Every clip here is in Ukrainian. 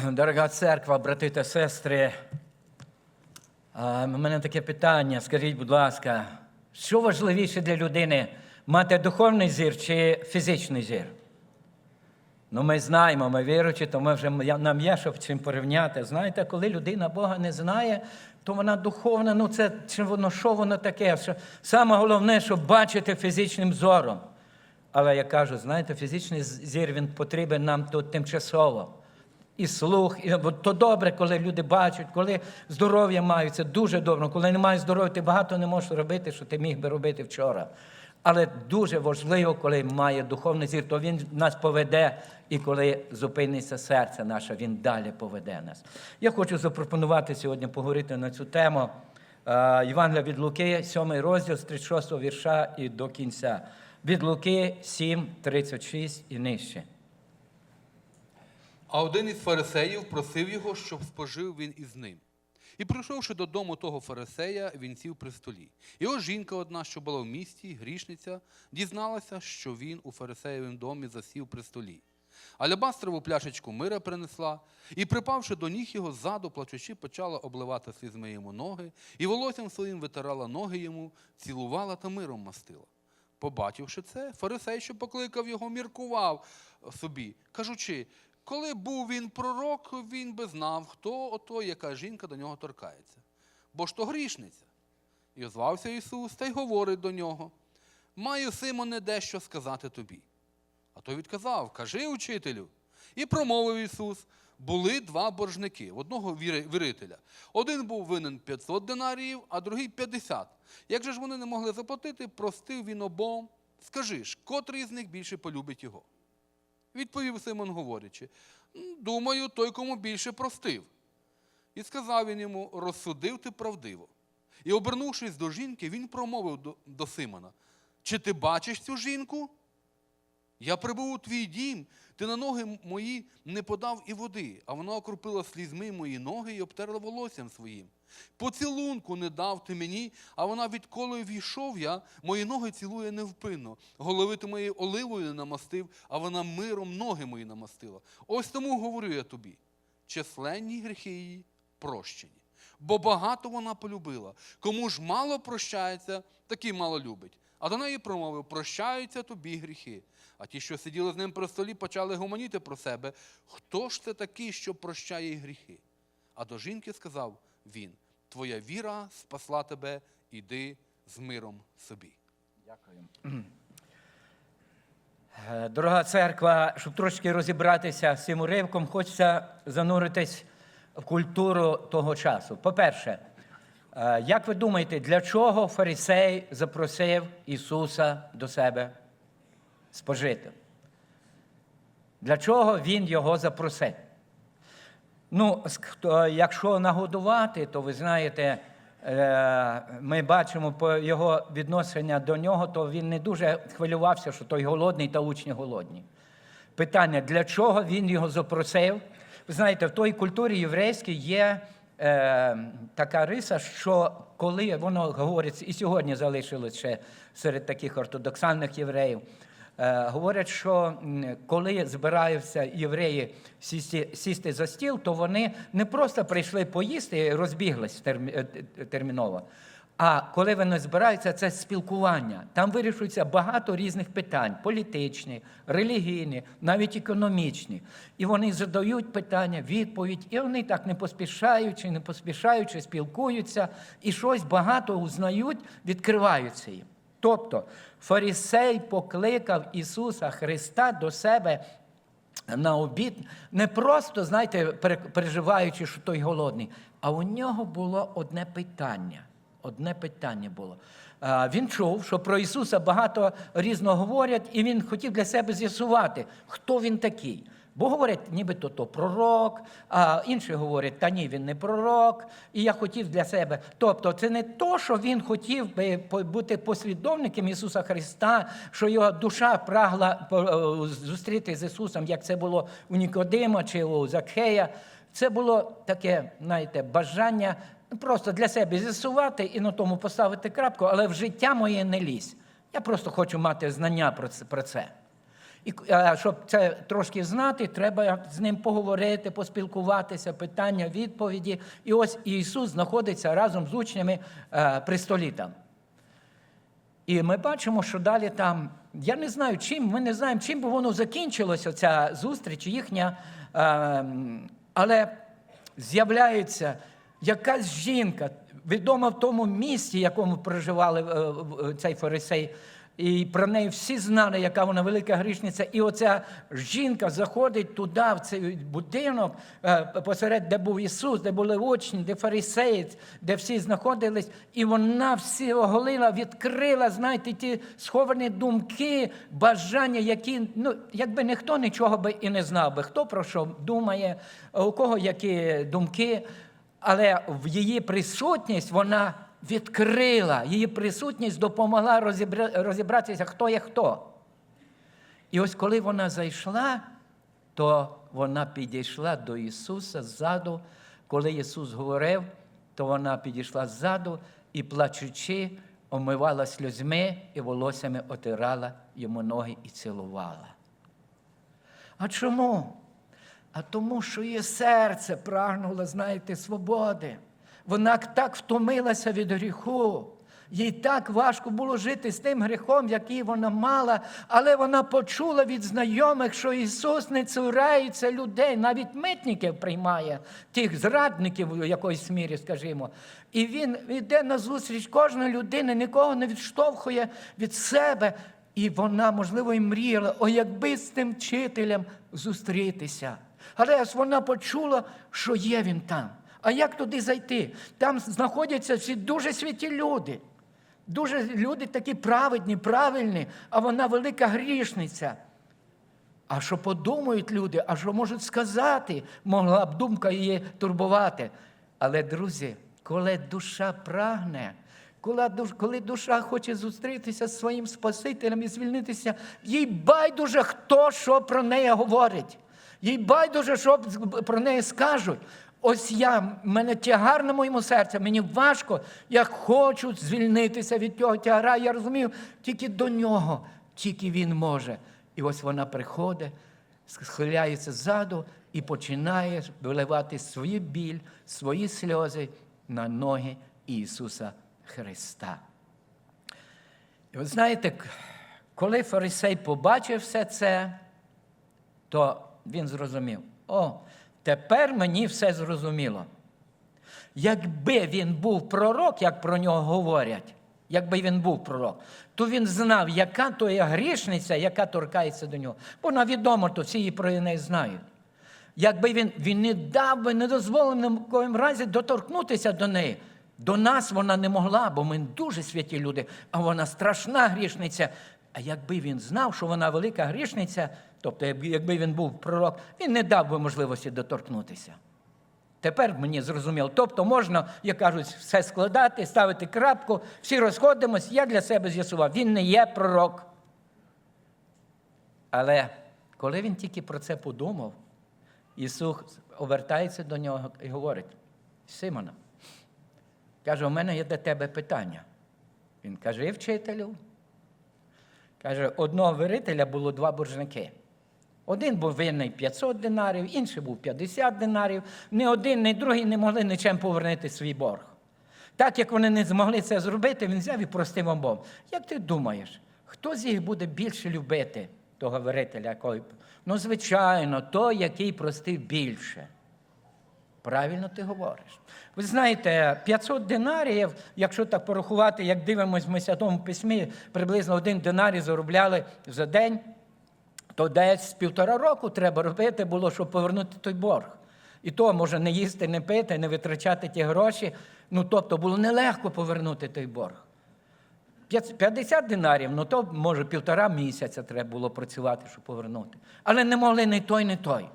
Дорога церква, брати та сестри, у мене таке питання. Скажіть, будь ласка, що важливіше для людини мати духовний зір чи фізичний зір? Ну, ми знаємо, ми віруючі, то ми вже нам є, щоб чим порівняти. Знаєте, коли людина Бога не знає, то вона духовна, ну це чи воно, що воно таке? Що, саме головне, щоб бачити фізичним зором. Але я кажу, знаєте, фізичний зір він потрібен нам тут тимчасово. І слух, і то добре, коли люди бачать, коли здоров'я мають, це дуже добре. Коли немає здоров'я, ти багато не можеш робити, що ти міг би робити вчора. Але дуже важливо, коли має духовний зір, то він нас поведе, і коли зупиниться серце наше, він далі поведе нас. Я хочу запропонувати сьогодні поговорити на цю тему. Е, Євангелія від Луки, 7 розділ з 36 вірша і до кінця. Від Луки 7, 36 і нижче. А один із фарисеїв просив його, щоб спожив він із ним. І прийшовши додому того фарисея, він сів при столі. Ось жінка одна, що була в місті, грішниця, дізналася, що він у фарисеєвім домі засів при столі. Алябастрову пляшечку мира принесла, і, припавши до ніг його ззаду, плачучи, почала обливати слізьми йому ноги, і волоссям своїм витирала ноги йому, цілувала та миром мастила. Побачивши це, фарисей, що покликав його, міркував собі, кажучи, коли був він пророк, він би знав, хто ото, яка жінка до нього торкається. Бо ж то грішниця. І озвався Ісус та й говорить до нього: Маю, Симоне, дещо сказати тобі. А той відказав: Кажи, учителю. І промовив Ісус: були два боржники, одного вірителя. Один був винен 500 динаріїв, а другий 50. Як же ж вони не могли заплатити, простив він обом. Скажи ж, котрий з них більше полюбить його? Відповів Симон, говорячи, думаю, той, кому більше простив. І сказав він йому: розсудив ти правдиво. І, обернувшись до жінки, він промовив до, до Симона: Чи ти бачиш цю жінку? Я прибув у твій дім, ти на ноги мої не подав і води, а вона окропила слізьми мої ноги і обтерла волоссям своїм. Поцілунку не дав ти мені, а вона відколи війшов я, мої ноги цілує невпинно. Голови ти моєю оливою не намастив, а вона миром ноги мої намастила. Ось тому говорю я тобі: численні гріхи її прощені. Бо багато вона полюбила. Кому ж мало прощається, такий мало любить. А до неї промовив: прощаються тобі гріхи. А ті, що сиділи з ним при столі, почали гомоніти про себе. Хто ж це такий, що прощає гріхи? А до жінки сказав він: Твоя віра спасла тебе, іди з миром собі. Дякую. Е, Дорога церква, щоб трошки розібратися з цим уривком, хочеться зануритись в культуру того часу. По-перше, е, як ви думаєте, для чого фарисей запросив Ісуса до себе спожити? Для чого Він його запросив? Ну, якщо нагодувати, то ви знаєте, е, ми бачимо по його відношення до нього, то він не дуже хвилювався, що той голодний та учні голодні. Питання, для чого він його запросив? Ви знаєте, в той культурі єврейській є е, така риса, що коли воно говорить, і сьогодні залишилось ще серед таких ортодоксальних євреїв, Говорять, що коли збираються євреї сісти, за стіл, то вони не просто прийшли поїсти і розбіглись е, терміново. А коли вони збираються, це спілкування. Там вирішується багато різних питань: політичні, релігійні, навіть економічні. І вони задають питання, відповідь, і вони так не поспішаючи, не поспішаючи спілкуються, і щось багато узнають, відкриваються їм. Тобто фарисей покликав Ісуса Христа до себе на обід, не просто, знаєте, переживаючи, що той голодний, а у нього було одне питання. Одне питання було. Він чув, що про Ісуса багато різного говорять, і він хотів для себе з'ясувати, хто він такий. Бо говорять, нібито то пророк, а інші говорять, та ні, він не пророк. І я хотів для себе. Тобто, це не то, що він хотів би бути послідовником Ісуса Христа, що його душа прагла е, зустріти з Ісусом, як це було у Нікодима чи у Закхея. Це було таке, знаєте, бажання просто для себе з'ясувати і на тому поставити крапку, але в життя моє не лізь. Я просто хочу мати знання про це. І щоб це трошки знати, треба з ним поговорити, поспілкуватися, питання, відповіді. І ось Ісус знаходиться разом з учнями е, при столі там. І ми бачимо, що далі там, я не знаю, чим, ми не знаємо, чим би воно закінчилося, ця зустріч їхня, е, але з'являється якась жінка, відома в тому місті, в якому проживали е, цей фарисей. І про неї всі знали, яка вона велика грішниця. І оця жінка заходить туди, в цей будинок, е, посеред, де був Ісус, де були учні, де фарисеї, де всі знаходились, і вона всі оголила, відкрила, знаєте, ті сховані думки, бажання, які, ну, якби ніхто нічого би і не знав би, хто про що думає, у кого які думки. Але в її присутність вона відкрила, її присутність допомогла розібратися, хто є хто. І ось коли вона зайшла, то вона підійшла до Ісуса ззаду. Коли Ісус говорив, то вона підійшла ззаду і, плачучи, омивала сльозьми і волоссями отирала йому ноги і цілувала. А чому? А тому, що її серце прагнуло, знаєте, свободи. Вона так втомилася від гріху. Їй так важко було жити з тим гріхом, який вона мала, але вона почула від знайомих, що Ісус не цурається людей, навіть митників приймає, тих зрадників в якоїсь мірі, скажімо. І він йде на зустріч кожної людини, нікого не відштовхує від себе. І вона, можливо, і мріяла, о, якби з тим вчителем зустрітися. Але ось вона почула, що є він там. А як туди зайти? Там знаходяться всі дуже святі люди. Дуже люди такі праведні, правильні, а вона велика грішниця. А що подумають люди, а що можуть сказати, могла б думка її турбувати. Але, друзі, коли душа прагне, коли душа хоче зустрітися з своїм Спасителем і звільнитися, їй байдуже, хто що про неї говорить. Їй байдуже, що про неї скажуть. Ось я, в мене тягар на моєму серці, мені важко, я хочу звільнитися від цього тягара. Я розумію, тільки до нього, тільки він може. І ось вона приходить, схиляється ззаду і починає виливати свою біль, свої сльози на ноги Ісуса Христа. І ви знаєте, коли фарисей побачив все це, то він зрозумів: о, тепер мені все зрозуміло. Якби він був пророк, як про нього говорять, якби він був пророк, то він знав, яка то є грішниця, яка торкається до нього. Бо вона відомо, то всі її про неї знають. Якби він, він не дав би, не дозволив ні в коїм разі доторкнутися до неї. До нас вона не могла, бо ми дуже святі люди, а вона страшна грішниця. А якби він знав, що вона велика грішниця, тобто, якби- він був пророк, він не дав би можливості доторкнутися. Тепер мені зрозуміло. Тобто можна, як кажуть, все складати, ставити крапку, всі розходимось, я для себе з'ясував, він не є пророк. Але коли він тільки про це подумав, Ісус обертається до нього і говорить: Симона, каже, у мене є до тебе питання. Він каже, «І, вчителю. Каже, одного вирителя було два боржники. Один був винний 500 динарів, інший був 50 динарів. Ні один, ні другий не могли нічим повернути свій борг. Так як вони не змогли це зробити, він взяв і простив обом. Як ти думаєш, хто з їх буде більше любити того вирителя? Якої? Ну, звичайно, той, який простив більше. Правильно ти говориш. Ви знаєте, 500 динаріїв, якщо так порахувати, як дивимося в Святому письмі, приблизно один динарій заробляли за день, то десь півтора року треба робити було, щоб повернути той борг. І то може не їсти, не пити, не витрачати ті гроші. Ну, тобто було нелегко повернути той борг. 50 динарів, ну то може півтора місяця треба було працювати, щоб повернути. Але не могли ні той, ні той.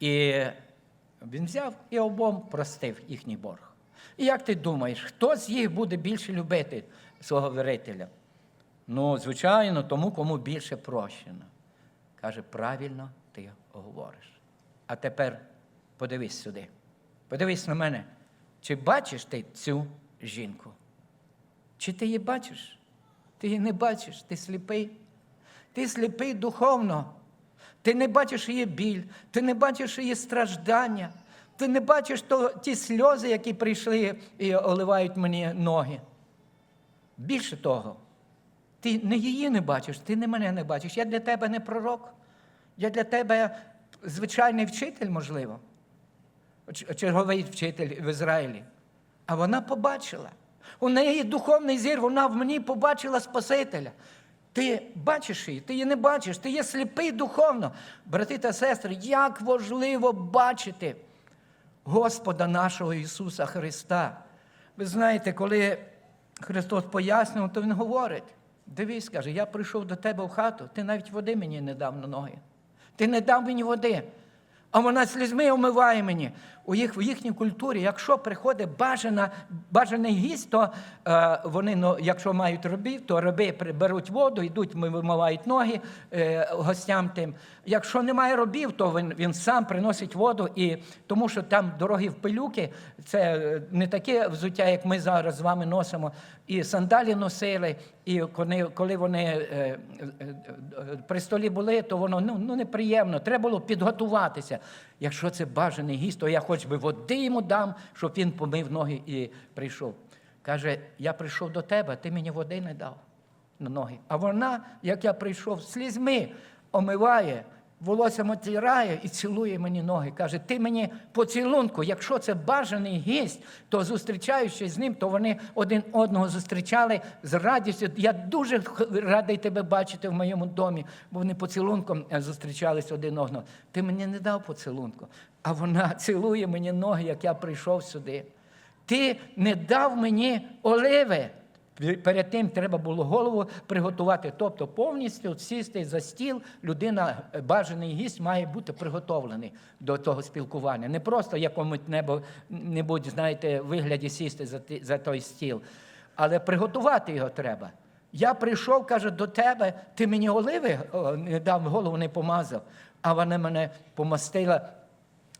І він взяв і обом простив їхній борг. І як ти думаєш, хто з їх буде більше любити свого вирителя? Ну, звичайно, тому, кому більше прощено. Каже, правильно ти говориш. А тепер подивись сюди. Подивись на мене. Чи бачиш ти цю жінку? Чи ти її бачиш? Ти її не бачиш, ти сліпий. Ти сліпий духовно. Ти не бачиш її біль, ти не бачиш її страждання, ти не бачиш то, ті сльози, які прийшли і оливають мені ноги. Більше того, ти не її не бачиш, ти не мене не бачиш. Я для тебе не пророк. Я для тебе звичайний вчитель, можливо, черговий вчитель в Ізраїлі. А вона побачила. У неї духовний зір, вона в мені побачила Спасителя. Ти бачиш її, ти її не бачиш, ти є сліпий духовно. Брати та сестри, як важливо бачити Господа нашого Ісуса Христа. Ви знаєте, коли Христос пояснював, то Він говорить: дивись, каже, я прийшов до тебе в хату, ти навіть води мені не дав на ноги. Ти не дав мені води. А вона слізьми омиває мені. У їх, в їхній культурі, якщо приходить бажана, бажаний гість, то е, вони, ну, якщо мають рабів, то раби при- беруть воду, йдуть, вимивають ноги е, гостям тим. Якщо немає робів, то він, він сам приносить воду, і, тому що там дороги в пилюки, це е, не таке взуття, як ми зараз з вами носимо. І сандалі носили, і коли, коли вони е, е, е, при столі були, то воно ну, ну, неприємно. Треба було підготуватися. Якщо це бажаний гість, то я хоч би води йому дам, щоб він помив ноги і прийшов. Каже, я прийшов до тебе, ти мені води не дав на ноги. А вона, як я прийшов, слізьми омиває, волоссям отирає і цілує мені ноги. Каже, ти мені поцілунку, якщо це бажаний гість, то зустрічаючись з ним, то вони один одного зустрічали з радістю. Я дуже радий тебе бачити в моєму домі, бо вони поцілунком е, зустрічались один одного. Ти мені не дав поцілунку, а вона цілує мені ноги, як я прийшов сюди. Ти не дав мені оливи. Перед тим треба було голову приготувати, тобто повністю сісти за стіл, людина, е, бажаний гість, має бути приготовлений до того спілкування. Не просто якомусь небудь, знаєте, вигляді сісти за, за той стіл, але приготувати його треба. Я прийшов, каже, до тебе, ти мені оливи не дав, голову не помазав, а вона мене помастила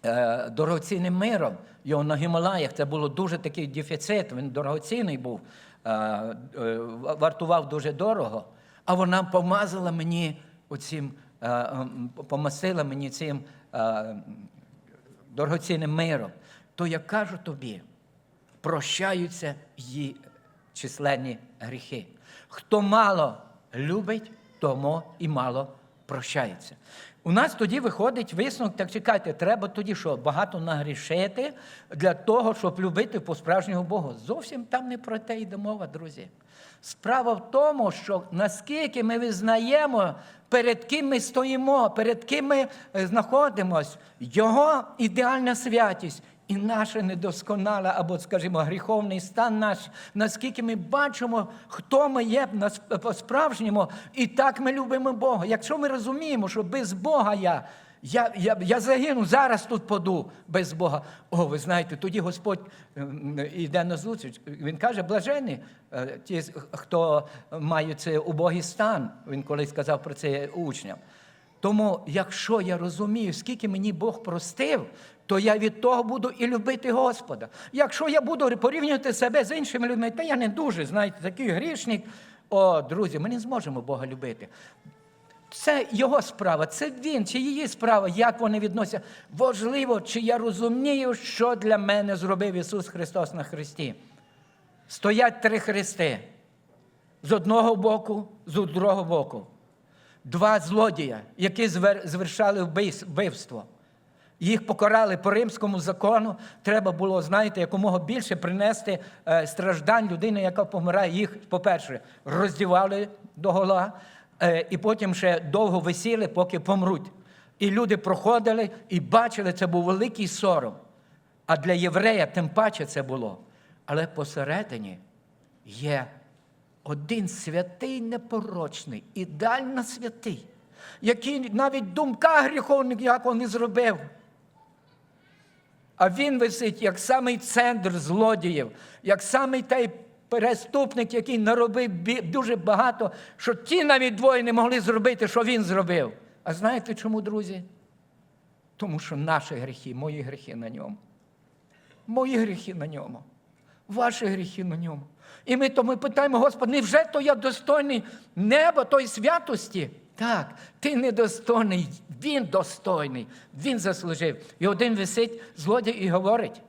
е, дорогоцінним миром. Його на Гімалаях це було дуже такий дефіцит, він дорогоцінний був, вартував дуже дорого. А вона помазала мені оцим, е, м, помастила мені цим е, дорогоцінним миром. То я кажу тобі, прощаються її численні гріхи. Хто мало любить, тому і мало прощається. У нас тоді виходить висновок, так чекайте, треба тоді що, багато нагрішити для того, щоб любити по справжнього Бога. Зовсім там не про те йде мова, друзі. Справа в тому, що наскільки ми визнаємо, перед ким ми стоїмо, перед ким ми знаходимося, знаходимось, Його ідеальна святість і наша недосконала, або, скажімо, гріховний стан наш, наскільки ми бачимо, хто ми є по-справжньому, і так ми любимо Бога. Якщо ми розуміємо, що без Бога я. Я, я, я загину, зараз тут поду без Бога. О, ви знаєте, тоді Господь ем, йде на зустріч. Він каже, блажені е, ті, хто має цей убогий стан. Він колись сказав про це учням. Тому, якщо я розумію, скільки мені Бог простив, то я від того буду і любити Господа. Якщо я буду порівнювати себе з іншими людьми, та я не дуже, знаєте, такий грішник. О, друзі, ми не зможемо Бога любити. Це його справа, це він чи її справа, як вони відносяться. Важливо, чи я розумію, що для мене зробив Ісус Христос на Христі. Стоять три хрести. З одного боку, з другого боку. Два злодія, які звершали вбивство. Їх покарали по римському закону. Треба було, знаєте, якомога більше принести е, страждань людини, яка помирає. Їх, по-перше, роздівали до гола, е, і потім ще довго висіли, поки помруть. І люди проходили і бачили, це був великий сором. А для єврея тим паче це було. Але посередині є один святий непорочний, ідеально святий, який навіть думка гріховних ніякого не зробив. А він висить як самий центр злодіїв, як самий той переступник, який наробив дуже багато, що ті навіть двоє не могли зробити, що він зробив. А знаєте чому, друзі? Тому що наші гріхи, мої гріхи на ньому. Мої гріхи на ньому. Ваші гріхи на ньому. І ми тому питаємо, Господи, невже то я достойний неба, тої святості? Так, ти недостойний, він достойний, він заслужив. І один висить злодій і говорить.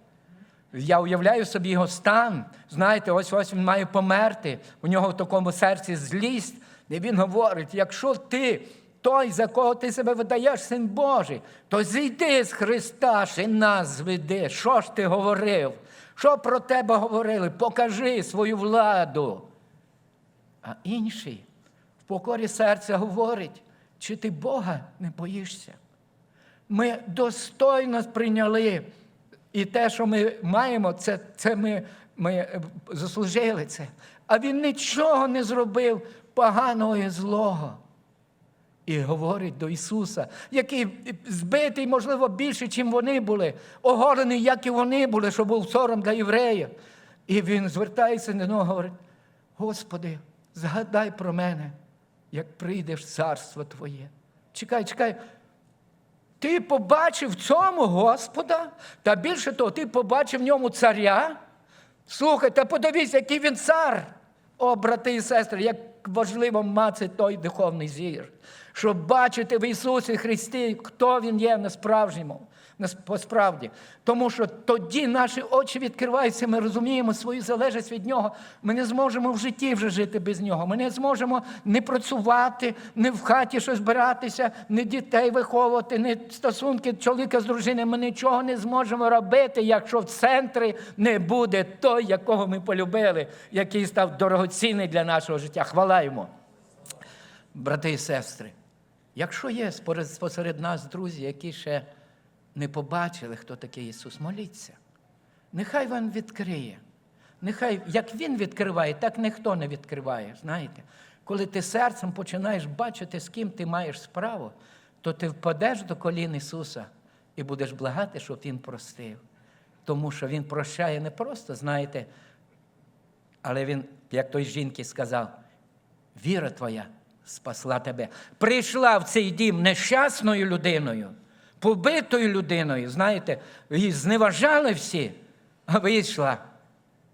Я уявляю собі його стан. Знаєте, ось ось він має померти. У нього в такому серці злість. І він говорить: якщо ти той, за кого ти себе видаєш, син Божий, то зійди з Христа, ще нас зведи. Що ж ти говорив? Що про тебе говорили? Покажи свою владу. А інший в покорі серця говорить, чи ти Бога не боїшся? Ми достойно сприйняли. І те, що ми маємо, це, це ми, ми е, заслужили це. А він нічого не зробив поганого і злого. І говорить до Ісуса, який збитий, можливо, більше, ніж вони були, оголений, як і вони були, що був сором для євреїв. І він звертається до нього говорить: Господи, згадай про мене, як прийдеш в царство Твоє. Чекай, чекай. Ти побачив в цьому Господа, та більше того, ти побачив в ньому царя. Слухай, та подивись, який він цар. О, брати і сестри, як важливо мати той духовний зір, щоб бачити в Ісусі Христі, хто Він є на справжньому, на по-справді. Тому що тоді наші очі відкриваються, ми розуміємо свою залежність від Нього. Ми не зможемо в житті вже жити без Нього. Ми не зможемо не працювати, не в хаті щось збиратися, не дітей виховувати, не стосунки чоловіка з дружиною. Ми нічого не зможемо робити, якщо в центрі не буде той, якого ми полюбили, який став дорогоцінний для нашого життя. Хвала йому. Брати і сестри, якщо є посеред нас друзі, які ще не побачили, хто такий Ісус, моліться. Нехай Він відкриє. Нехай, як Він відкриває, так ніхто не відкриває. Знаєте, коли ти серцем починаєш бачити, з ким ти маєш справу, то ти впадеш до колін Ісуса і будеш благати, щоб Він простив. Тому що Він прощає не просто, знаєте, але він, як той жінки сказав, віра твоя спасла тебе. Прийшла в цей дім нещасною людиною, побитою людиною, знаєте, її зневажали всі, а вийшла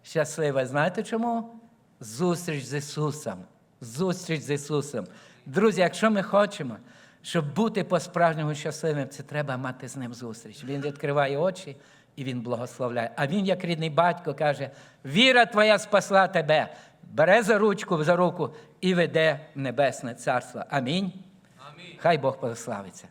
щаслива. Знаєте чому? Зустріч з Ісусом. Зустріч з Ісусом. Друзі, якщо ми хочемо, щоб бути по-справжньому щасливим, це треба мати з ним зустріч. Він відкриває очі і він благословляє. А він, як рідний батько, каже: віра твоя спасла тебе. Бере за ручку за руку і веде в небесне царство. Амінь. Амінь. Хай Бог благословиться.